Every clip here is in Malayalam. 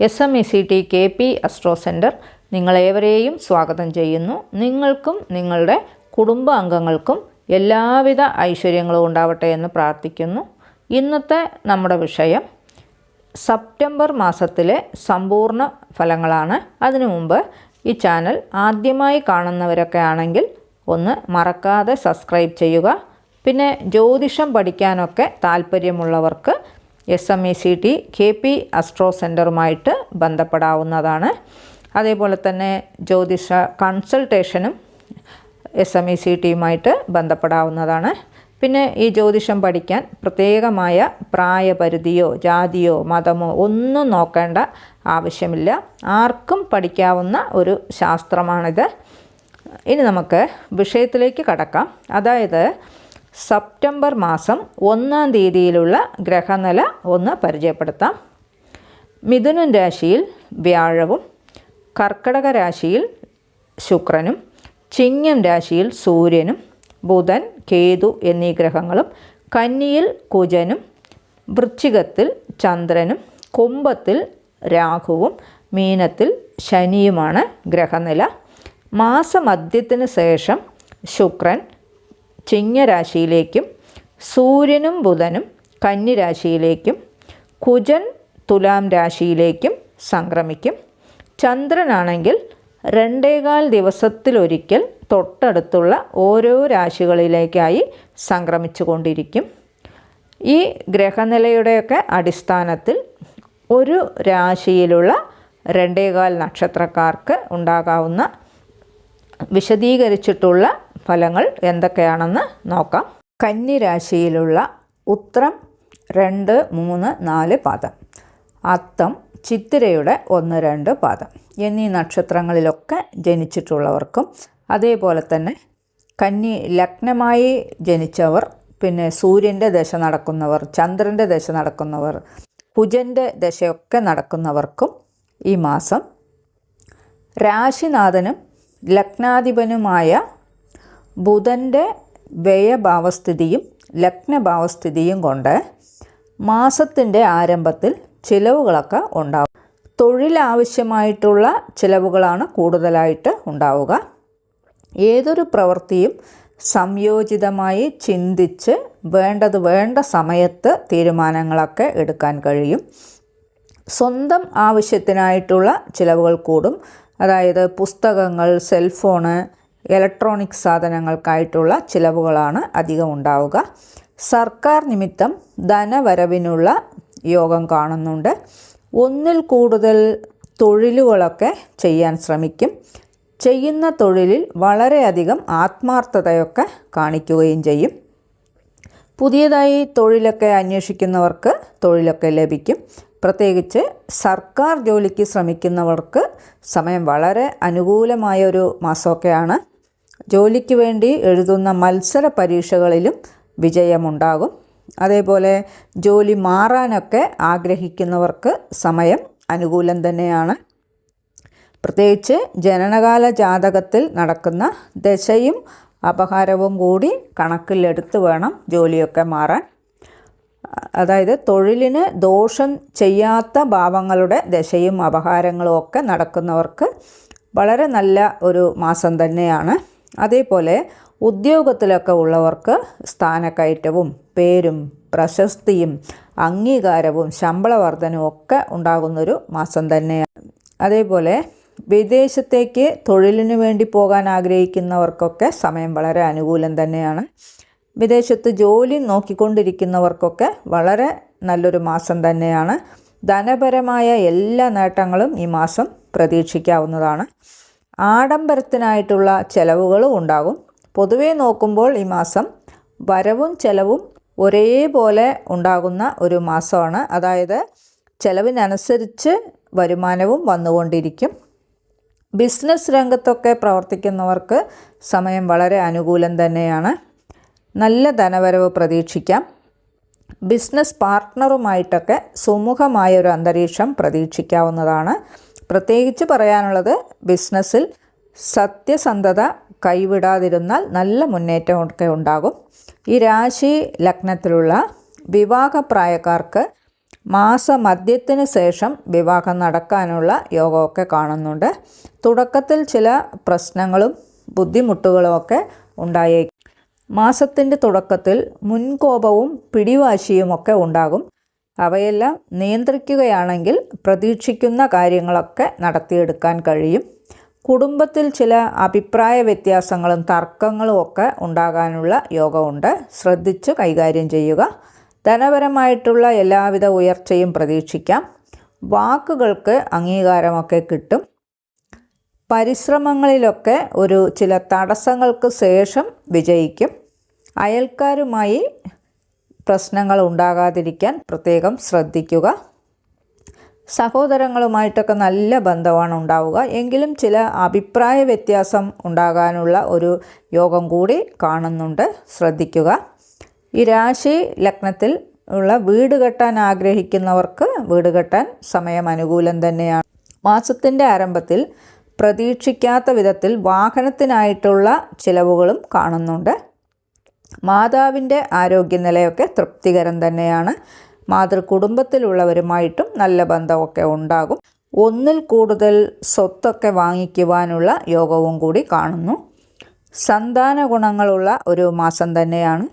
S M E C T K P astro centre നിങ്ങളേവരെയും സ്വാഗതം ചെയ്യുന്നു. നിങ്ങൾക്കും നിങ്ങളുടെ കുടുംബ അംഗങ്ങൾക്കും എല്ലാവിധ ഐശ്വര്യങ്ങളും ഉണ്ടാവട്ടെ എന്ന് പ്രാർത്ഥിക്കുന്നു. ഇന്നത്തെ നമ്മുടെ വിഷയം സെപ്റ്റംബർ മാസത്തിലെ സമ്പൂർണ ഫലങ്ങളാണ്. അതിനു മുമ്പ് ഈ ചാനൽ ആദ്യമായി കാണുന്നവരൊക്കെ ആണെങ്കിൽ ഒന്ന് മറക്കാതെ സബ്സ്ക്രൈബ് ചെയ്യുക. പിന്നെ ജ്യോതിഷം പഠിക്കാനൊക്കെ താല്പര്യമുള്ളവർക്ക് S M E C T K P astro സെന്ററുമായിട്ട് ബന്ധപ്പെടാവുന്നതാണ്. അതേപോലെ തന്നെ ജ്യോതിഷ കൺസൾട്ടേഷനും എസ് എം ഇ സി ടിയുമായിട്ട് ബന്ധപ്പെടാവുന്നതാണ്. പിന്നെ ഈ ജ്യോതിഷം പഠിക്കാൻ പ്രത്യേകമായ പ്രായപരിധിയോ ജാതിയോ മതമോ ഒന്നും നോക്കേണ്ട ആവശ്യമില്ല. ആർക്കും പഠിക്കാവുന്ന ഒരു ശാസ്ത്രമാണിത്. ഇനി നമുക്ക് വിഷയത്തിലേക്ക് കടക്കാം. അതായത് സെപ്റ്റംബർ മാസം ഒന്നാം തീയതിയിലുള്ള ഗ്രഹനില ഒന്ന് പരിചയപ്പെടുത്താം. മിഥുനൻ രാശിയിൽ വ്യാഴവും കർക്കടക രാശിയിൽ ശുക്രനും ചിങ്ങം രാശിയിൽ സൂര്യനും ബുധൻ കേതു എന്നീ ഗ്രഹങ്ങളും കന്നിയിൽ കുജനും വൃശ്ചികത്തിൽ ചന്ദ്രനും കുംഭത്തിൽ രാഹുവും മീനത്തിൽ ശനിയുമാണ് ഗ്രഹനില. മാസമധ്യത്തിന് ശേഷം ശുക്രൻ ചിങ്ങരാശിയിലേക്കും സൂര്യനും ബുധനും കന്നിരാശിയിലേക്കും കുജൻ തുലാം രാശിയിലേക്കും സംക്രമിക്കും. ചന്ദ്രനാണെങ്കിൽ രണ്ടേകാൽ ദിവസത്തിലൊരിക്കൽ തൊട്ടടുത്തുള്ള ഓരോ രാശികളിലേക്കായി സംക്രമിച്ചു കൊണ്ടിരിക്കും ഈ ഗ്രഹനിലയുടെയൊക്കെ അടിസ്ഥാനത്തിൽ ഒരു രാശിയിലുള്ള രണ്ടേകാൽ നക്ഷത്രക്കാർക്ക് ഉണ്ടാകാവുന്ന വിശദീകരിച്ചിട്ടുള്ള ഫലങ്ങൾ എന്തൊക്കെയാണെന്ന് നോക്കാം. കന്നി രാശിയിലുള്ള ഉത്രം രണ്ട് മൂന്ന് നാല് പാദം. അത്തം ചിത്തിരയുടെ ഒന്ന് രണ്ട് പാദം. എന്നീ നക്ഷത്രങ്ങളിലൊക്കെ ജനിച്ചിട്ടുള്ളവർക്കും അതേപോലെ തന്നെ കന്നി ലഗ്നമായി ജനിച്ചവർ പിന്നെ സൂര്യന്റെ ദശ നടക്കുന്നവർ ചന്ദ്രന്റെ ദശ നടക്കുന്നവർ കുജന്റെ ദശയൊക്കെ നടക്കുന്നവർക്കും ഈ മാസം രാശിനാഥനും ലഗ്നാധിപനുമായ ബുധന്റെ വ്യയഭാവസ്ഥിതിയും ലഗ്നഭാവസ്ഥിതിയും കൊണ്ട് മാസത്തിന്റെ ആരംഭത്തിൽ ചിലവുകളൊക്കെ ഉണ്ടാവും. തൊഴിലാവശ്യമായിട്ടുള്ള ചിലവുകളാണ് കൂടുതലായിട്ട് ഉണ്ടാവുക. ഏതൊരു പ്രവൃത്തിയും സംയോജിതമായി ചിന്തിച്ച് വേണ്ടത് വേണ്ട സമയത്ത് തീരുമാനങ്ങളൊക്കെ എടുക്കാൻ കഴിയും. സ്വന്തം ആവശ്യത്തിനായിട്ടുള്ള ചിലവുകൾ കൂടും. അതായത് പുസ്തകങ്ങൾ സെൽഫോണ് ഇലക്ട്രോണിക് സാധനങ്ങൾക്കായിട്ടുള്ള ചിലവുകളാണ് അധികം ഉണ്ടാവുക. സർക്കാർ നിമിത്തം ധനവരവിനുള്ള യോഗം കാണുന്നുണ്ട്. ഒന്നിൽ കൂടുതൽ തൊഴിലുകളൊക്കെ ചെയ്യാൻ ശ്രമിക്കും. ചെയ്യുന്ന തൊഴിലിൽ വളരെയധികം ആത്മാർത്ഥതയൊക്കെ കാണിക്കുകയും ചെയ്യും. പുതിയതായി തൊഴിലൊക്കെ അന്വേഷിക്കുന്നവർക്ക് തൊഴിലൊക്കെ ലഭിക്കും. പ്രത്യേകിച്ച് സർക്കാർ ജോലിക്ക് ശ്രമിക്കുന്നവർക്ക് സമയം വളരെ അനുകൂലമായ ഒരു മാസമൊക്കെയാണ് ജോലിക്ക് വേണ്ടി എഴുതുന്ന മത്സര പരീക്ഷകളിലും വിജയമുണ്ടാകും. അതേപോലെ ജോലി മാറാനൊക്കെ ആഗ്രഹിക്കുന്നവർക്ക് സമയം അനുകൂലം തന്നെയാണ്. പ്രത്യേകിച്ച് ജനനകാല ജാതകത്തിൽ നടക്കുന്ന ദശയും അപഹാരവും കൂടി കണക്കിലെടുത്ത് വേണം ജോലിയൊക്കെ മാറാൻ. അതായത് തൊഴിലിന് ദോഷം ചെയ്യാത്ത ഭാവങ്ങളുടെ ദശയും അപഹാരങ്ങളും ഒക്കെ നടക്കുന്നവർക്ക് വളരെ നല്ല ഒരു മാസം തന്നെയാണ്. അതേപോലെ ഉദ്യോഗത്തിലൊക്കെ ഉള്ളവർക്ക് സ്ഥാനക്കയറ്റവും പേരും പ്രശസ്തിയും അംഗീകാരവും ശമ്പള വർധനവും ഒക്കെ ഉണ്ടാകുന്നൊരു മാസം തന്നെയാണ്. അതേപോലെ വിദേശത്തേക്ക് തൊഴിലിനു വേണ്ടി പോകാൻ ആഗ്രഹിക്കുന്നവർക്കൊക്കെ സമയം വളരെ അനുകൂലം തന്നെയാണ്. വിദേശത്ത് ജോലി നോക്കിക്കൊണ്ടിരിക്കുന്നവർക്കൊക്കെ വളരെ നല്ലൊരു മാസം തന്നെയാണ്. ധനപരമായ എല്ലാ നേട്ടങ്ങളും ഈ മാസം പ്രതീക്ഷിക്കാവുന്നതാണ്. ആഡംബരത്തിനായിട്ടുള്ള ചെലവുകളും ഉണ്ടാകും. പൊതുവേ നോക്കുമ്പോൾ ഈ മാസം വരവും ചെലവും ഒരേപോലെ ഉണ്ടാകുന്ന ഒരു മാസമാണ്. അതായത് ചെലവിനനുസരിച്ച് വരുമാനവും വന്നുകൊണ്ടിരിക്കും. ബിസിനസ് രംഗത്തൊക്കെ പ്രവർത്തിക്കുന്നവർക്ക് സമയം വളരെ അനുകൂലം തന്നെയാണ്. നല്ല ധനവരവ് പ്രതീക്ഷിക്കാം. ബിസിനസ് പാർട്ട്ണറുമായിട്ടൊക്കെ സുമുഖമായ ഒരു അന്തരീക്ഷം പ്രതീക്ഷിക്കാവുന്നതാണ്. പ്രത്യേകിച്ച് പറയാനുള്ളത് ബിസിനസ്സിൽ സത്യസന്ധത കൈവിടാതിരുന്നാൽ നല്ല മുന്നേറ്റമൊക്കെ ഉണ്ടാകും. ഈ രാശി ലഗ്നത്തിലുള്ള വിവാഹപ്രായക്കാർക്ക് മാസമധ്യത്തിന് ശേഷം വിവാഹം നടക്കാനുള്ള യോഗമൊക്കെ കാണുന്നുണ്ട്. തുടക്കത്തിൽ ചില പ്രശ്നങ്ങളും ബുദ്ധിമുട്ടുകളും ഒക്കെ ഉണ്ടായേക്കും. മാസത്തിന്റെ തുടക്കത്തിൽ മുൻകോപവും പിടിവാശിയുമൊക്കെ ഉണ്ടാകും. അവയെല്ലാം നിയന്ത്രിക്കുകയാണെങ്കിൽ പ്രതീക്ഷിക്കുന്ന കാര്യങ്ങളൊക്കെ നടത്തിയെടുക്കാൻ കഴിയും. കുടുംബത്തിൽ ചില അഭിപ്രായ വ്യത്യാസങ്ങളും തർക്കങ്ങളും ഒക്കെ ഉണ്ടാകാനുള്ള യോഗമുണ്ട്. ശ്രദ്ധിച്ച് കൈകാര്യം ചെയ്യുക. ധനപരമായിട്ടുള്ള എല്ലാവിധ ഉയർച്ചയും പ്രതീക്ഷിക്കാം. വാക്കുകൾക്ക് അംഗീകാരമൊക്കെ കിട്ടും. പരിശ്രമങ്ങളിലൊക്കെ ഒരു ചില തടസ്സങ്ങൾക്ക് ശേഷം വിജയിക്കും. അയൽക്കാരുമായി പ്രശ്നങ്ങൾ ഉണ്ടാകാതിരിക്കാൻ പ്രത്യേകം ശ്രദ്ധിക്കുക. സഹോദരങ്ങളുമായിട്ടൊക്കെ നല്ല ബന്ധമാണ് ഉണ്ടാവുക. എങ്കിലും ചില അഭിപ്രായ വ്യത്യാസം ഉണ്ടാകാനുള്ള ഒരു യോഗം കൂടി കാണുന്നുണ്ട്. ശ്രദ്ധിക്കുക. ഈ രാശി ലഗ്നത്തിൽ ഉള്ള വീട് കെട്ടാൻ ആഗ്രഹിക്കുന്നവർക്ക് വീട് കെട്ടാൻ സമയം അനുകൂലം തന്നെയാണ്. മാസത്തിന്റെ ആരംഭത്തിൽ പ്രതീക്ഷിക്കാത്ത വിധത്തിൽ വാഹനത്തിനായിട്ടുള്ള ചിലവുകളും കാണുന്നുണ്ട്. മാതാവിന്റെ ആരോഗ്യനിലയൊക്കെ തൃപ്തികരം തന്നെയാണ്. മാതൃകുടുംബത്തിലുള്ളവരുമായിട്ടും നല്ല ബന്ധമൊക്കെ ഉണ്ടാകും. ഒന്നിൽ കൂടുതൽ സ്വത്തൊക്കെ വാങ്ങിക്കുവാനുള്ള യോഗവും കൂടി കാണുന്നു. സന്താന ഗുണങ്ങളുള്ള ഒരു മാസം തന്നെയാണ്.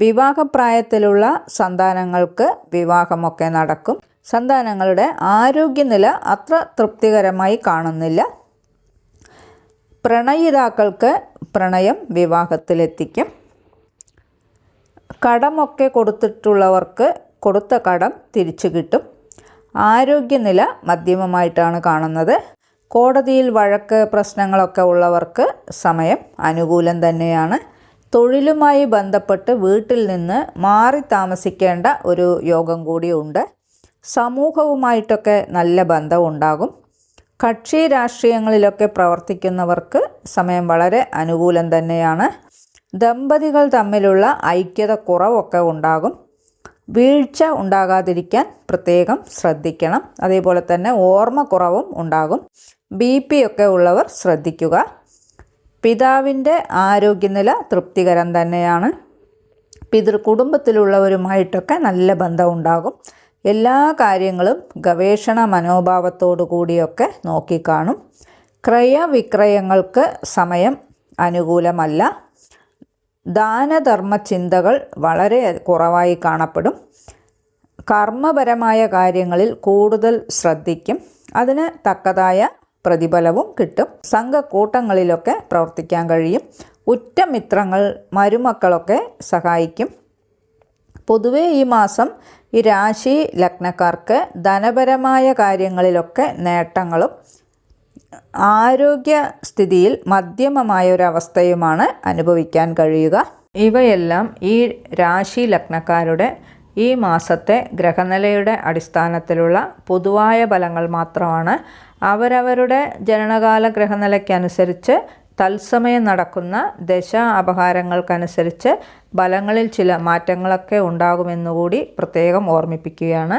വിവാഹപ്രായത്തിലുള്ള സന്താനങ്ങൾക്ക് വിവാഹമൊക്കെ നടക്കും. സന്താനങ്ങളുടെ ആരോഗ്യനില അത്ര തൃപ്തികരമായി കാണുന്നില്ല. പ്രണയിതാക്കൾക്ക് പ്രണയം വിവാഹത്തിലെത്തിക്കും. കടമൊക്കെ കൊടുത്തിട്ടുള്ളവർക്ക് കൊടുത്ത കടം തിരിച്ചു കിട്ടും. ആരോഗ്യനില മധ്യമമായിട്ടാണ് കാണുന്നത്. കോടതിയിൽ വഴക്ക് പ്രശ്നങ്ങളൊക്കെ ഉള്ളവർക്ക് സമയം അനുകൂലം തന്നെയാണ്. തൊഴിലുമായി ബന്ധപ്പെട്ട് വീട്ടിൽ നിന്ന് മാറി താമസിക്കേണ്ട ഒരു യോഗം കൂടിയുണ്ട്. സമൂഹവുമായിട്ടൊക്കെ നല്ല ബന്ധമുണ്ടാകും കക്ഷി രാഷ്ട്രീയങ്ങളിലൊക്കെ പ്രവർത്തിക്കുന്നവർക്ക് സമയം വളരെ അനുകൂലം തന്നെയാണ്. ദമ്പതികൾ തമ്മിലുള്ള ഐക്യത കുറവൊക്കെ ഉണ്ടാകും. വീഴ്ച ഉണ്ടാകാതിരിക്കാൻ പ്രത്യേകം ശ്രദ്ധിക്കണം. അതേപോലെ തന്നെ ഓർമ്മക്കുറവും ഉണ്ടാകും. ബി പി ഒക്കെ ഉള്ളവർ ശ്രദ്ധിക്കുക. പിതാവിന്റെ ആരോഗ്യനില തൃപ്തികരം തന്നെയാണ്. പിതൃ കുടുംബത്തിലുള്ളവരുമായിട്ടൊക്കെ നല്ല ബന്ധം ഉണ്ടാകും. എല്ലാ കാര്യങ്ങളും ഗവേഷണ മനോഭാവത്തോടു കൂടിയൊക്കെ നോക്കിക്കാണും. ക്രയവിക്രയങ്ങൾക്ക് സമയം അനുകൂലമല്ല. ദാനധർമ്മ ചിന്തകൾ വളരെ കുറവായി കാണപ്പെടും. കർമ്മപരമായ കാര്യങ്ങളിൽ കൂടുതൽ ശ്രദ്ധിക്കും. അതിന് തക്കതായ പ്രതിഫലവും കിട്ടും. സംഘക്കൂട്ടങ്ങളിലൊക്കെ പ്രവർത്തിക്കാൻ കഴിയും. ഉറ്റ ഉറ്റമിത്രങ്ങൾ മരുമക്കളൊക്കെ സഹായിക്കും. പൊതുവേ ഈ മാസം ഈ രാശി ലഗ്നക്കാർക്ക് ധനപരമായ കാര്യങ്ങളിലൊക്കെ നേട്ടങ്ങളും ആരോഗ്യസ്ഥിതിയിൽ മധ്യമമായ ഒരു അവസ്ഥയുമാണ് അനുഭവിക്കാൻ കഴിയുക. ഇവയെല്ലാം ഈ രാശി ലഗ്നക്കാരുടെ ഈ മാസത്തെ ഗ്രഹനിലയുടെ അടിസ്ഥാനത്തിലുള്ള പൊതുവായ ഫലങ്ങൾ മാത്രമാണ്. അവരവരുടെ ജനനകാല ഗ്രഹനിലയ്ക്കനുസരിച്ച് തത്സമയം നടക്കുന്ന ദശ അപഹാരങ്ങൾക്കനുസരിച്ച് ഫലങ്ങളിൽ ചില മാറ്റങ്ങളൊക്കെ ഉണ്ടാകുമെന്നുകൂടി പ്രത്യേകം ഓർമ്മിപ്പിക്കുകയാണ്.